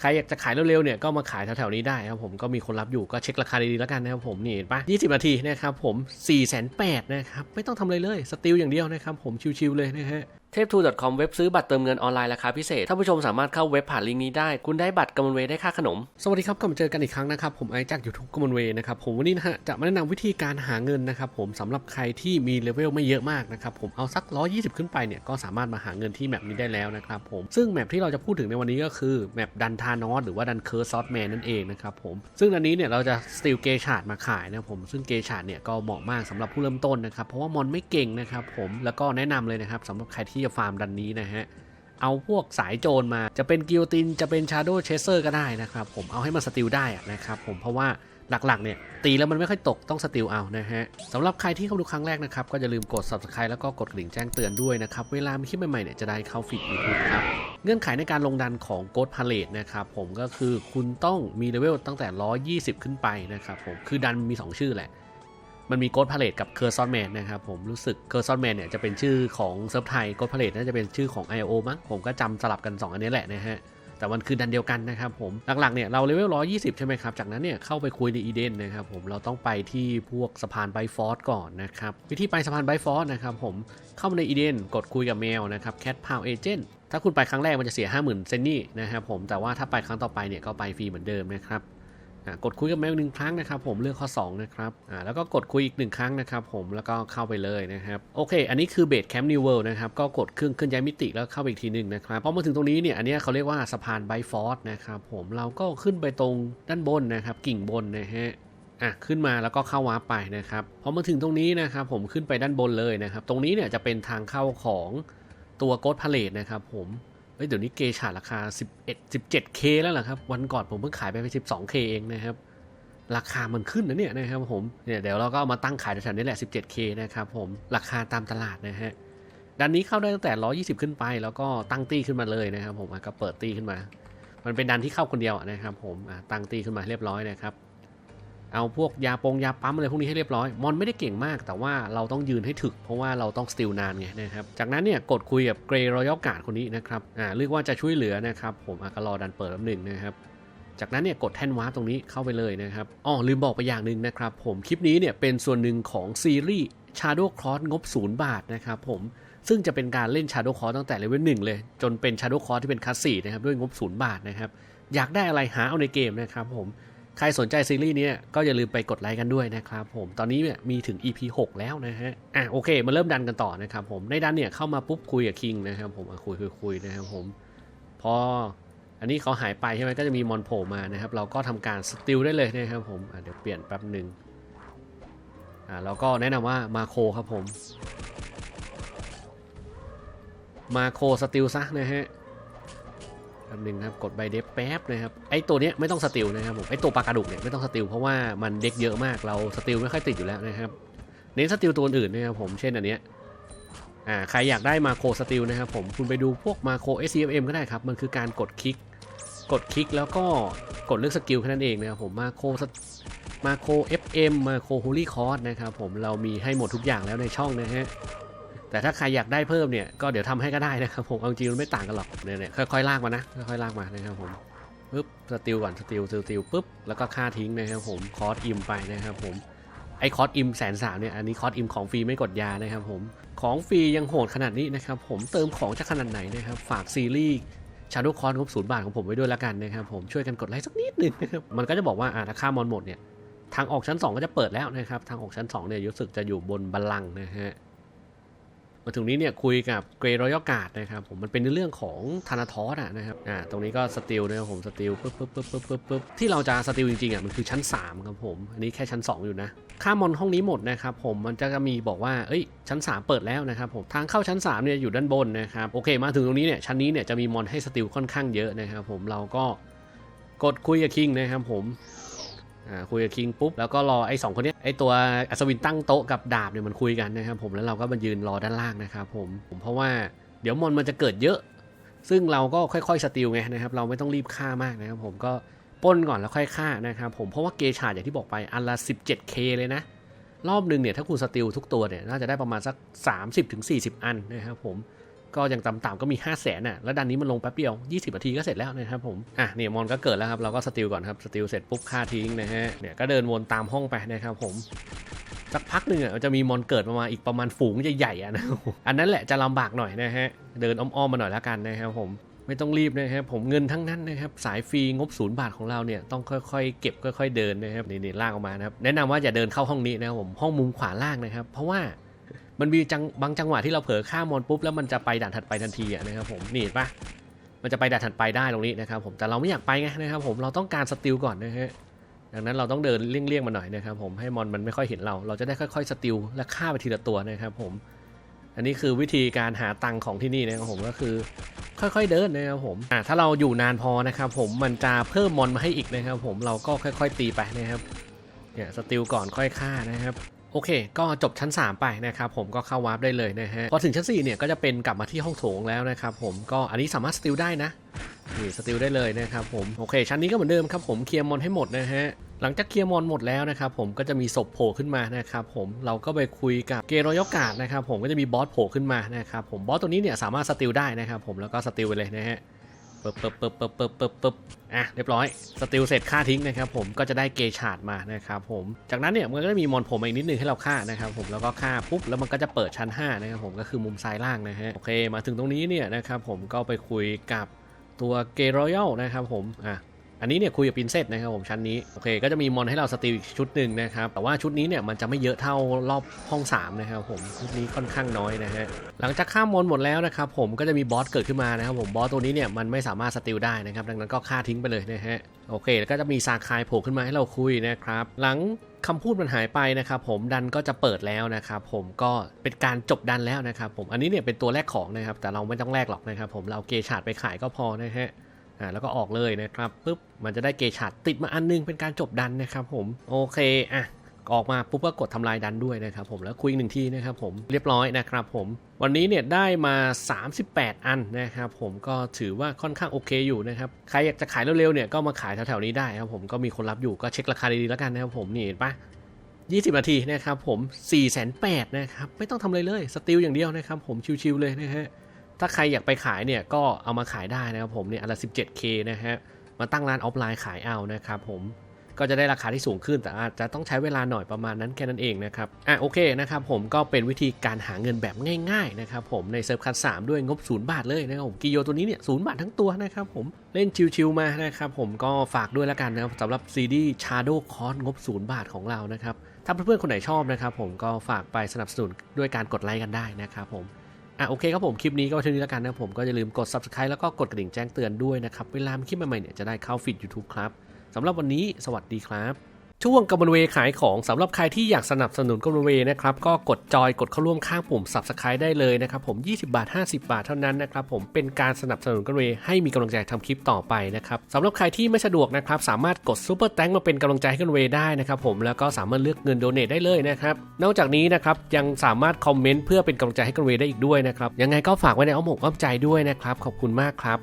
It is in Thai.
ใครอยากจะขายเร็วๆเนี่ยก็มาขายแถวๆนี้ได้ครับผมก็มีคนรับอยู่ก็เช็คราคาดีๆแล้วกันนะครับผมนี่เห็นปะ20 นาทีนะครับผม4 8 0 0 0นะครับไม่ต้องทำอะไรเลยสติลอย่างเดียวนะครับผมชิวๆเลยนะฮะเทพทู .com เว็บซื้อบัตรเติมเงินออนไลน์ราคาพิเศษท่านผู้ชมสามารถเข้าเว็บผ่านลิงก์นี้ได้ คุณได้บัตรกำมลเวย์ได้ค่าขนม สวัสดีครับกลับมาเจอกันอีกครั้งนะครับ ผมไอจากยูทูบกำมลเวย์นะครับผมวันนี้นะฮะจะมาแนะนำวิธีการหาเงินนะครับผมสำหรับใครที่มีเลเวลไม่เยอะมากนะครับผมเอาสัก 120 ขึ้นไปเนี่ยก็สามารถมาหาเงินที่แมปนี้ได้แล้วนะครับผมซึ่งแมปที่เราจะพูดถึงในวันนี้ก็คือแมปดันทานอสหรือว่าดันเคิร์ซอสแมนนั่นเองนะครับผมซึ่งอันนี้เนี่ยเราจะสติลเกชาดมาขายนะผมซึ่งเกชาดเนี่ยก็เหมาะมากสำหรับผู้เริ่มต้นนะครับเพราะว่ามอนไม่เก่งนะครับผมแล้วก็แนะนำเลยนะครับสำหรับใครที่จะฟาร์มดันนี้นะฮะ เอาพวกสายโจรมาจะเป็นกิโยตินจะเป็นชาโดว์เชสเซอร์ก็ได้นะครับ ผมเอาให้มันสติลได้นะครับผมเพราะว่าหลักๆ เนี่ย ตีแล้วมันไม่ค่อยตกต้องสติลเอานะฮะสำหรับใครที่เข้าดูครั้งแรกนะครับ ก็อย่าลืมกด subscribe แล้วก็กดกระดิ่งแจ้งเตือนด้วยนะครับ เวลามีคลิปใหม่ๆเนี่ยจะได้เข้าฟีดยูทูบครับ เงื่อนไขในการลงดันของ Ghost Palette นะครับ ผมก็คือคุณต้องมีเลเวลตั้งแต่ 120 ขึ้นไปนะครับผมคือดันมี 2 ชื่อแหละ มันมีโกดพาเลตกับเคอร์ซอนแมนนะครับผมรู้สึกเคอร์ซอนแมนเนี่ยจะเป็นชื่อของเซิร์ฟไทยโกดพาเลตน่าจะเป็นชื่อของ IO มั้งผมก็จำสลับกัน 2 อันนี้แหละนะฮะแต่มันคือดันเดียวกันนะครับผมหลักๆเนี่ยเราเลเวล120 ใช่ไหมครับ จากนั้นเนี่ยเข้าไปคุยในอีเดนนะครับผมเราต้องไปที่พวกสะพานไบฟอร์ดก่อนนะครับวิธีไปสะพานไบฟอร์ดนะครับผมเข้ามาในอีเดนกดคุยกับแมวนะครับแคทพาวเอเจนต์ถ้าคุณไปครั้งแรกมันจะเสีย 50,000 เซนนี่นะครับผมแต่ว่าถ้าไปครั้งต่อไปเนี่ยก็ไปฟรีเหมือนเดิมนะครับ กดคุยกับแมวหนึ่งครั้งนะครับผมเลือกข้อ2นะครับอ่าแล้วก็กดคุยอีกหนึ่งครั้งนะครับผมแล้วก็เข้าไปเลยนะครับโอเค อันนี้คือเบสแคมป์นิวเวิลด์นะครับก็กดเครื่องเคลื่อนย้ายมิติแล้วเข้าไปอีกทีหนึ่งนะครับพอมาถึงตรงนี้เนี่ยอันนี้เขาเรียกว่าสะพานไบฟอร์ดนะครับผมเราก็ขึ้นไปตรงด้านบนนะครับกิ่งบนนะฮะอะขึ้นมาแล้วก็เข้าวาร์ปไปนะครับพอมาถึงตรงนี้นะครับผมขึ้นไปด้านบนเลยนะครับตรงนี้เนี่ยจะเป็นทางเข้าของตัวโกดพาเลตนะครับผม เดี๋ยวนี้เกชาราคา 11 17k แล้วเหรอครับ วันก่อนผมเพิ่งขายไปไป 12k เองนะครับ ราคามันขึ้นนะเนี่ยนะครับผมเนี่ยเดี๋ยวเราก็เอามาตั้งขายแถวๆนี้แหละ 17k นะครับผมราคาตามตลาดนะฮะด้านนี้เข้าได้ตั้งแต่ 120 ขึ้นไป แล้วก็ตั้งตี้ขึ้นมาเลยนะครับผมก็เปิดตี้ขึ้นมา มันเป็นดันที่เข้าคนเดียวนะครับผมตั้งตี้ขึ้นมาเรียบร้อยนะครับ เอาพวกยาปงยาปั๊มอะไรพวกนี้ให้เรียบร้อย มอนไม่ได้เก่งมาก แต่ว่าเราต้องยืนให้ถึก เพราะว่าเราต้องสติลนานไงนะครับ จากนั้นเนี่ยกดคุยกับเกรย์รอยัลการ์ดคนนี้นะครับ อ่าเรียกว่าจะช่วยเหลือนะครับ ผมอากรอดันเปิดลำหนึ่งนะครับ จากนั้นเนี่ยกดแท่นวาร์ปตรงนี้เข้าไปเลยนะครับ อ๋อลืมบอกไปอย่างหนึ่งนะครับ ผมคลิปนี้เนี่ยเป็นส่วนหนึ่งของซีรีส์ Shadow Cross งบ0บาทนะครับผม ซึ่งจะเป็นการเล่น Shadow Cross ตั้งแต่เลเวล1เลย จนเป็น Shadow Cross ที่เป็นคัสซีนะครับด้วยงบ0บาทนะครับ อยากได้อะไรหาเอาในเกมนะครับผม ใครสนใจซีรีส์นี้ก็อย่าลืมไปกดไลค์กันด้วยนะครับผม ตอนนี้เนี่ยมีถึง EP 6 แล้วนะฮะ อะโอเคมาเริ่มดันกันต่อนะครับผม ในดันเนี่ยเข้ามาปุ๊บคุยกับคิงนะครับผมคุยคุยคุยนะครับผม พออันนี้เขาหายไปใช่ไหมก็จะมีมอนโผล่มานะครับ เราก็ทำการสติลได้เลยนะครับผมเดี๋ยวเปลี่ยนแป๊บหนึ่งอ่าเราก็แนะนำว่ามาโคครับผม มาโคสติลซะนะฮะ แป๊บนึงครับกดใบเดฟแป๊บนะครับไอตัวเนี้ยไม่ต้องสติลนะครับผมไอตัวปลากระดุกเนี่ยไม่ต้องสติลเพราะว่ามันเด็กเยอะมากเราสติลไม่ค่อยติดอยู่แล้วนะครับเน้นสติลตัวอื่นนะครับผมเช่นอันเนี้ยอ่าใครอยากได้มาโคสติลนะครับผมคุณไปดูพวกมาโค SCFM ก็ได้ครับมันคือการกดคลิก กดคลิกแล้วก็กดเลือกสกิลแค่นั้นเองนะครับผมมาโคมาโค FM มาโค Holy Cross นะครับผมเรามีให้หมดทุกอย่างแล้วในช่องนะฮะ แต่ถ้าใครอยากได้เพิ่มเนี่ยก็เดี๋ยวทำให้ก็ได้นะครับผมเอาจริงมันไม่ต่างกันหรอกเนี่ยเนี่ยค่อยๆลากมานะค่อยๆลากมานะครับผมปึ๊บสติลก่อนสติลสติลปุ๊บแล้วก็ค่าทิ้งนะครับผมคอร์สอิมไปนะครับผมไอคอร์สอิมแสนสามเนี่ยอันนี้คอร์สอิมของฟรีไม่กดยานะครับผมของฟรียังโหดขนาดนี้นะครับผมเติมของจะขนาดไหนนะครับฝากซีรีส์ชาร์ดคอร์สงบศูนย์บาทของผมไว้ด้วยแล้วกันนะครับผมช่วยกันกดไลค์สักนิดหนึ่งนะครับมันก็จะบอกว่าอ่าถ้าค่ามอนหมดเนี่ยทางออกชั้น 2 ก็จะเปิดแล้วนะครับทางออกชั้น2เนี่ยรู้สึกจะอยู่บนบัลลังก์นะฮะ มาถึงนี้เนี่ยคุยกับเกรย์รอยการ์ดนะครับผมมันเป็นในเรื่องของธนาทอสอะนะครับอ่าตรงนี้ก็สติลนะครับผมสติลปึ๊บปึ๊บปึ๊บปึ๊บปึ๊บปึ๊บที่เราจะสติลจริงๆอะมันคือชั้น 3 ครับผมอันนี้แค่ชั้น 2 อยู่นะค่ามอนห้องนี้หมดนะครับผมมันจะมีบอกว่าเอ้ยชั้น 3 เปิดแล้วนะครับผมทางเข้าชั้น3เนี่ยอยู่ด้านบนนะครับโอเคมาถึงตรงนี้เนี่ยชั้นนี้เนี่ยจะมีมอนให้สติลค่อนข้างเยอะนะครับผมเราก็กดคุยกับคิงนะครับผม คุยกับคิงปุ๊บแล้วก็รอไอ้สองคนนี้ไอ้ตัวอัศวินตั้งโต๊ะกับดาบเนี่ยมันคุยกันนะครับผมแล้วเราก็มายืนรอด้านล่างนะครับผมผมเพราะว่าเดี๋ยวมอนมันจะเกิดเยอะ ซึ่งเราก็ค่อยๆสติลไงนะครับเราไม่ต้องรีบฆ่ามากนะครับผมก็ป้นก่อนแล้วค่อยฆ่านะครับผมเพราะว่าเกชาดอย่างที่บอกไปอันละ 17k เลยนะรอบหนึ่งเนี่ยถ้าคุณสติลทุกตัวเนี่ยน่าจะได้ประมาณสัก 30-40 อันนะครับผม ก็ยังต่ำๆก็มี 5 0 0แสนน่ะ แล้วดันนี้มันลงแป๊บเดียว 20นาทีก็เสร็จแล้วนะครับผม อะเนี่ยมอนก็เกิดแล้วครับ เราก็สติลก่อนครับ สติลเสร็จปุ๊บฆ่าทิ้งนะฮะ เนี่ยก็เดินวนตามห้องไปนะครับผม สักพักหนึ่งอะจะมีมอนเกิดมาอีกประมาณฝูงใหญ่ๆอะนะ อันนั้นแหละจะลำบากหน่อยนะฮะ เดินอ้อมๆมาหน่อยแล้วกันนะครับผม ไม่ต้องรีบนะครับผมเงินทั้งนั้นนะครับ สายฟรีงบศูนย์บาทของเราเนี่ยต้องค่อยๆ เก็บค่อย ๆ เดินนะครับนี่ๆลากออกมานะครับ แนะนำว่าอย่าเดินเข้าห้องนี้นะครับผม ห้องมุมขวาล่างนะครับ เพราะว่า มันมีจังบางจังหวะที่เราเผลอฆ่ามอนปุ๊บแล้วมันจะไปด่านถัดไปทันทีนะครับผมนี่เห็นปะมันจะไปด่านถัดไปได้ตรงนี้นะครับผมแต่เราไม่อยากไปไงนะครับผมเราต้องการสติลก่อนนะฮะดังนั้นเราต้องเดินเลี่ยงๆมาหน่อยนะครับผมให้มอนมันไม่ค่อยเห็นเรา เราจะได้ค่อยๆสติลและฆ่าไปทีละตัวนะครับผมอันนี้คือวิธีการหาตังค์ของที่นี่นะครับผมก็คือค่อยๆเดินนะครับผมอ่าถ้าเราอยู่นานพอนะครับผมมันจะเพิ่มมอนมาให้อีกนะครับผมเราก็ค่อย ๆ ตีไปนะครับเนี่ยสติลก่อนค่อยฆ่านะครับ โอเค ก็จบชั้น 3 ไปนะครับผมก็เข้าวาร์ปได้เลยนะฮะ พอถึงชั้น 4 เนี่ยก็จะเป็นกลับมาที่ห้องโถงแล้วนะครับผมก็อันนี้สามารถสติลได้นะนี่สติลได้เลยนะครับผมโอเค ชั้นนี้ก็เหมือนเดิมครับผมเคลียร์มอนให้หมดนะฮะหลังจากเคลียร์มอนหมดแล้วนะครับผมก็จะมีศพโผล่ขึ้นมานะครับผมเราก็ไปคุยกับเกโรยกาดนะครับผมก็จะมีบอสโผล่ขึ้นมานะครับผมบอสตัวนี้เนี่ยสามารถสติลได้นะครับผมแล้วก็สติลไปเลยนะฮะ ปึ๊บปึ๊บปึ๊บปึ๊บปึ๊บปึ๊บปึ๊บอะเรียบร้อยสติลเสร็จฆ่าทิ้งนะครับผมก็จะได้เกชาดมานะครับผมจากนั้นเนี่ยมันก็จะมีมอนผมาอีกนิดนึงให้เราฆ่านะครับผมแล้วก็ฆ่าปุ๊บแล้วมันก็จะเปิดชั้น5นะครับผมก็คือมุมซ้ายล่างนะฮะโอเคมาถึงตรงนี้เนี่ยนะครับผมก็ไปคุยกับตัวเกรอยัลนะครับผมอะ อันนี้เนี่ยคุยกับปินเซตนะครับผมชั้นนี้โอเคก็จะมีมอนให้เราสติลอีกชุดหนึ่งนะครับแต่ว่าชุดนี้เนี่ยมันจะไม่เยอะเท่ารอบห้อง 3 นะครับผมชุดนี้ค่อนข้างน้อยนะฮะหลังจากข้ามมอนหมดแล้วนะครับผมก็จะมีบอสเกิดขึ้นมานะครับผมบอสตัวนี้เนี่ยมันไม่สามารถสติลได้นะครับดังนั้นก็ฆ่าทิ้งไปเลยนะฮะโอเคแล้วก็จะมีซาคายโผล่ขึ้นมาให้เราคุยนะครับหลังคำพูดมันหายไปนะครับผมดันก็จะเปิดแล้วนะครับผมก็เป็นการจบดันแล้วนะครับผมอันนี้เนี่ยเป็นตัวแรกของนะครับแต่เราไม่ต้องแลกหรอกนะครับผมเราเกชาดไปขายก็พอนะฮะ อ่าแล้วก็ออกเลยนะครับปุ๊บมันจะได้เกชาดติดมาอันนึงเป็นการจบดันนะครับผมโอเคอะออกมาปุ๊บก็กดทำลายดันด้วยนะครับผมแล้วคุยหนึ่งทีนะครับผมเรียบร้อยนะครับผมวันนี้เนี่ยได้มา 38 อันนะครับผมก็ถือว่าค่อนข้างโอเคอยู่นะครับใครอยากจะขายเร็วๆเนี่ยก็มาขายแถวๆนี้ได้ครับผมก็มีคนรับอยู่ก็เช็คราคาดีๆแล้วกันนะครับผมนี่เห็นปะ20 นาทีนะครับผม4 8 0 0นะครับไม่ต้องทำอะไรเลยสติลอย่างเดียวนะครับผมชิวๆเลยนะฮะ ถ้าใครอยากไปขายเนี่ยก็เอามาขายได้นะครับผมเนี่ยอันละ 17k นะฮะมาตั้งร้านออฟไลน์ขายเอานะครับผมก็จะได้ราคาที่สูงขึ้นแต่อาจจะต้องใช้เวลาหน่อยประมาณนั้นแค่นั้นเองนะครับอะโอเคนะครับผมก็เป็นวิธีการหาเงินแบบง่ายๆนะครับผมในเซิร์ฟคัสสามด้วยงบศูนย์บาทเลยนะครับผมกิโยตัวนี้เนี่ยศูนย์บาททั้งตัวนะครับผมเล่นชิวๆมานะครับผมก็ฝากด้วยแล้วกันนะครับสำหรับซีดีชาโดคอร์สงบศูนย์บาทของเรานะครับถ้าเพื่อนๆคนไหนชอบนะครับผมก็ฝากไปสนับสนุนด้วยการกดไลค์กันได้นะครับผม อะโอเคครับผม คลิปนี้ก็เท่านี้แล้วกันนะครับผมก็อย่าลืมกด subscribe แล้วก็กดกระดิ่งแจ้งเตือนด้วยนะครับ เวลามีคลิปใหม่ๆเนี่ยจะได้เข้าฟีด YouTube ครับสำหรับวันนี้สวัสดีครับ ช่วงกำมะเวขายของสำหรับใครที่อยากสนับสนุนกำมะเวนะครับก็กดจอยกดเข้าร่วมข้างปุ่ม subscribe ได้เลยนะครับผม 20 บาท 50 บาทเท่านั้นนะครับผมเป็นการสนับสนุนกำมะเวให้มีกำลังใจทำคลิปต่อไปนะครับสำหรับใครที่ไม่สะดวกนะครับสามารถกดซูเปอร์แตงมาเป็นกำลังใจให้กำมะเวได้นะครับผมแล้วก็สามารถเลือกเงินโดเนทได้เลยนะครับนอกจากนี้นะครับยังสามารถคอมเมนต์เพื่อเป็นกำลังใจให้กำมะเวได้อีกด้วยนะครับยังไงก็ฝากไว้ในอ้อมอกอ้อมใจด้วยนะครับขอบคุณมากครับ